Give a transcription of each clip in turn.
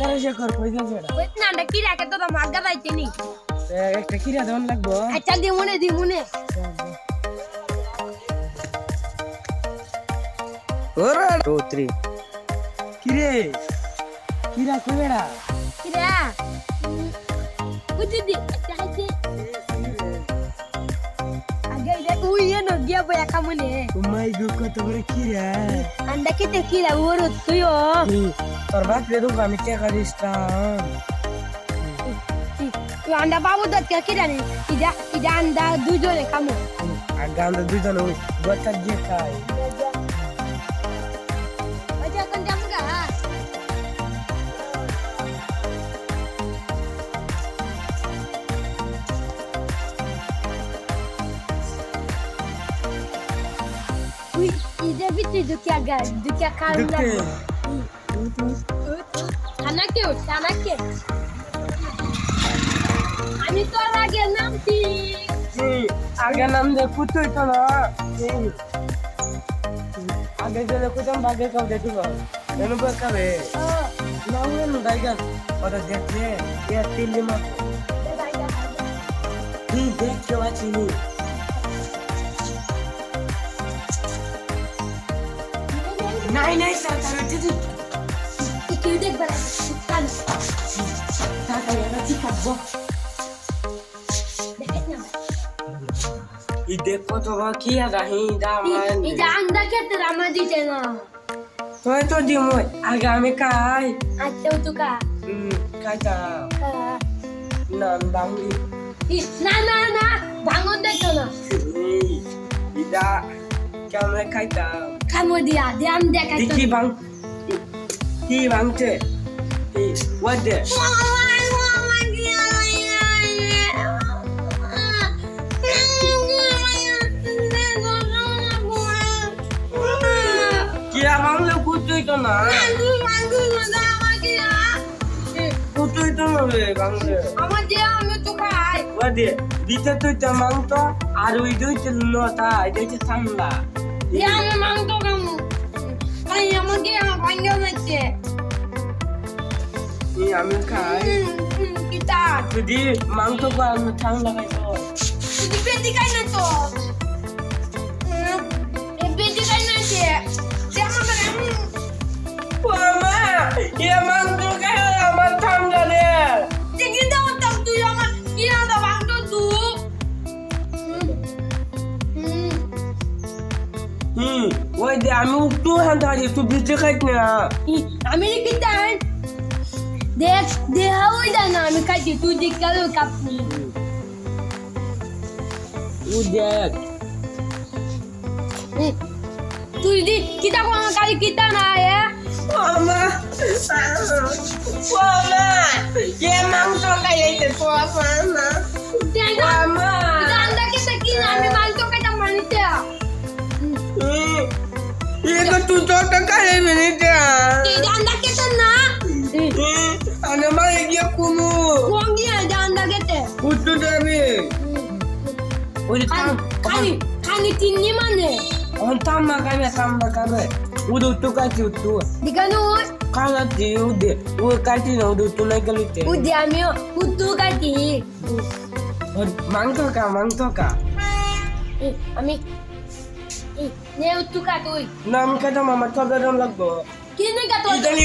কর কই যাচ্ছে এটা ওই না না কি রাখে তো মাগা যাইতে নি? একটা কিরা দেওয়ান লাগবো। আচ্ছা দি মনে দি মনে ওরা থ্রি কিরে? কিরা কই বেড়া কিরা? বুঝি দি চাইছে এ ন গিয়া বয়া কামনে মাই গো কত বড় কিরা আন্ডা কে তে কিরা ওর তুই ও তোর বাপ রে দুগা আমি টাকা দিস্তাম তুই আন্ডা বাবু দত কে কিরা নি ইডা ইডা আন্ডা দুজনে কামো গান্দা দুজন গোটা যে খাই ইডা বিতে দুকিয়া গা দুকিয়া কারণ থানাকে থানাকে আমি তোর আগে নামছি আগে নাম দে কুতুই তো না আগে গেলে কুতাম বাগে কাউ দেখি গো এনে বকাবে না উড়ে দাইগা ওটা দেখলে ইয়া তিল্লি মা তুই দেখ কেউ আছিনি নাই নাই স্যার তারা দিদি কেউ দেখবে না কান টাকা এটা ঠিক আছে দেখেন না ই দেখো তো বা কি আগাহি দাম এটা আন্দা খেতে রামা দিতে না তুই তো দিমু আগে আমি খাই আচ্ছা তুকা হুম খাইতা না বাংলি না না না ভাঙন দেখো না দেখাই বাং কি তো না। কুতুই তো না রে বাংলে আমার দিয়া আমি তো খাই। ওয়াদে দিতে তুই তো মাংতো আর ওই দুই তো লতা ঠান্ডা। দিয়া আমি খাই কিতা যদি মাংস আমি ঠান্ডা খাইতো তুই পেটি খাই না তো এ পেটি খাই না সে সে আমার মামা এ মাংস খাই আমার ঠান্ডা রে Tingin daw ang tag tuyo nga. Kina daw ang tutu. হুম ওই যে আমি একটু হাঁটা আছি তুই বিচে খাইস না আমি likitan. They, they hold dinâmica de tudo e kalau capim. udah Jack. Tudo kita kau kali kita nah ya. Mama, mama, hmm. ya mantu kayak itu mama. Mama. Kita anda kita kini kami mantu kita manusia. Ini ketujuh kali ini ya Kumu kani kani tinni mane. on udu tu kati utu ti ude u kati na udu tu na kalite Udi ami utu kati. mangto ka mangto ka Eh, আমি এই নে উত্তুকা তুই nam kata mama to ga don lagbo কিনে গা তুই ita ni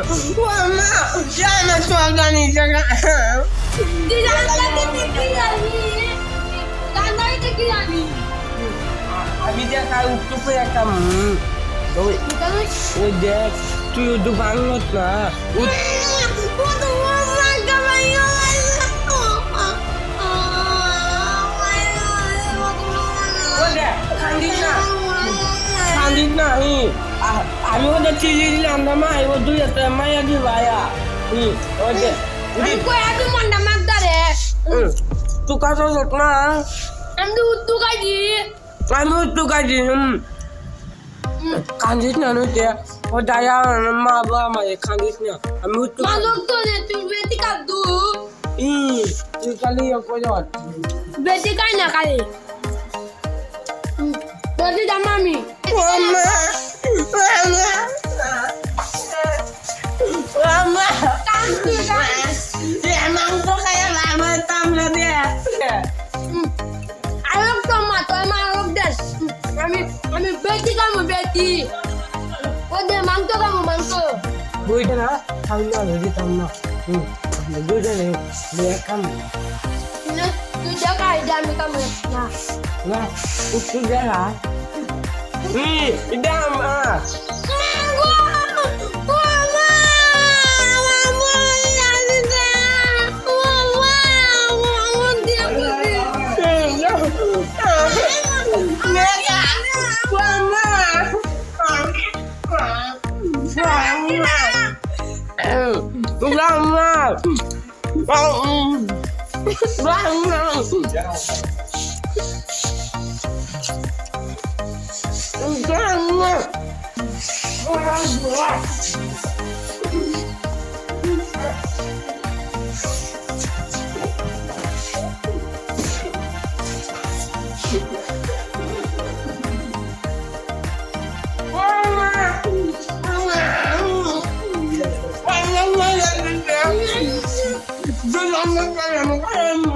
mama jana to ga ni jaga Diranda kita kilani. Danda kita kilani. abi dia ka uku pa ya kam Doi, Bukan. oi dek, tu udu bangot na. Ut Waktu আমি চিঠি দিলাম না মা এবার দুই একটা মাইয়া দি ভাইয়া হি ওদের আমি কই আদু মন্ডা মাগদারে তুই কাছে যেত না আমি তো উত্তু কাজি আমি তুই কাছে হুম কান্দিস না নুতে ও দায়া মা বাবা আমার কান্দিস না আমি তুই মালক তো নে তুই বেটি কাদু ই তুই খালি করে বেটি কাই না কালি বেটি দামামি Mama! Mama! Mama! কামু বেটি ওদের মাংস কামু মাংস Bukan lah, kamu lagi sama. Hmm, bukan nih, dia kamu. তুই দেখা এটা আমি কামু না Bangun, bangun, Thank you. I'm a man,